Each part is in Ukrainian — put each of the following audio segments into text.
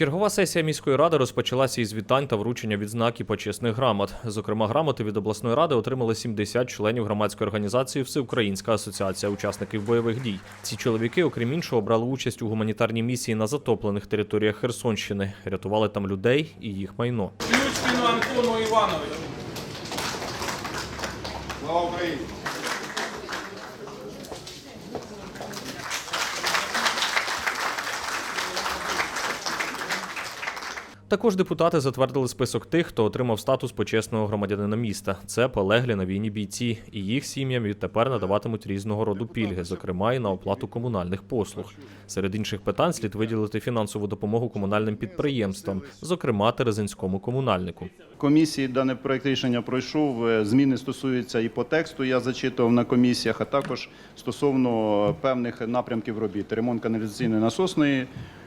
Чергова сесія міської ради розпочалася із вітань та вручення відзнак і почесних грамот. Зокрема, грамоти від обласної ради отримали 70 членів громадської організації Всеукраїнська асоціація учасників бойових дій. Ці чоловіки, окрім іншого, брали участь у гуманітарній місії на затоплених територіях Херсонщини, рятували там людей і їх майно. Ключкіну Антону Івановичу. Слава Україні! Також депутати затвердили список тих, хто отримав статус почесного громадянина міста. Це полеглі на війні бійці, і їх сім'ям відтепер надаватимуть різного роду пільги, зокрема і на оплату комунальних послуг. Серед інших питань слід виділити фінансову допомогу комунальним підприємствам, зокрема Терезинському комунальнику. Комісії даний проект рішення пройшов. Е, Зміни стосуються і по тексту. Я зачитував на комісіях, а також стосовно певних напрямків робіт. Ремонт каналізаційної насосної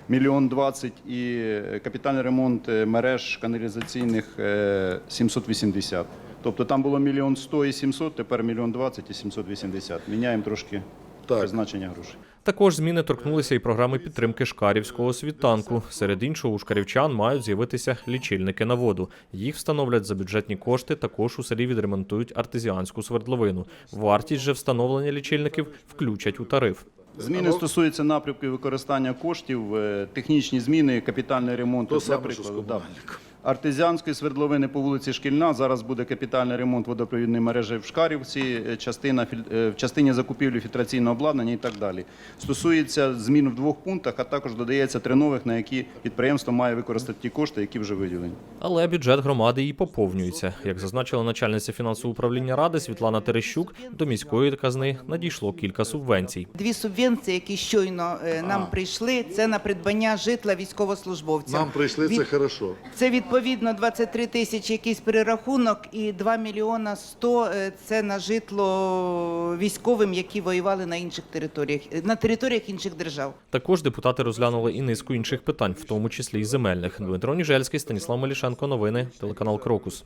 мільйон двадцять і капітальний ремонт е, мереж каналізаційних е, 780. Тобто там було мільйон сто і 700, тепер мільйон двадцять і 780. Міняємо трошки призначення грошей. Також зміни торкнулися і програми підтримки шкарівського світанку. Серед іншого, у шкарівчан мають з'явитися лічильники на воду. Їх встановлять за бюджетні кошти. Також у селі відремонтують артезіанську свердловину. Вартість же встановлення лічильників включать у тариф. Зміни стосуються напрямків використання коштів, е, технічні зміни, капітальний ремонт. То для саме, що з прикладу, да. комунальником. Артезіанської свердловини по вулиці Шкільна. Зараз буде капітальний ремонт водопровідної мережі в Шкарівці, е, частина філь- е, в частині закупівлі фільтраційного обладнання і так далі. Стосується змін в двох пунктах, а також додається три нових, на які підприємство має використати ті кошти, які вже виділені. Але бюджет громади і поповнюється. Як зазначила начальниця фінансового управління ради Світлана Терещук, до міської казни надійшло кілька субвенцій. Дві субвенції, які щойно е, нам прийшли, це на придбання житла військовослужбовцям. Нам прийшли це Від- хорошо. Це відповідно 23 тисячі якийсь перерахунок і 2 мільйона 100 – е, це на житло військовим, які воювали на інших територіях, на територіях інших держав. Також депутати розглянули і низку інших питань, в тому числі й земельних. Дмитро Ніжельський, Станіслав Малішенко. Новини, телеканал Крокус.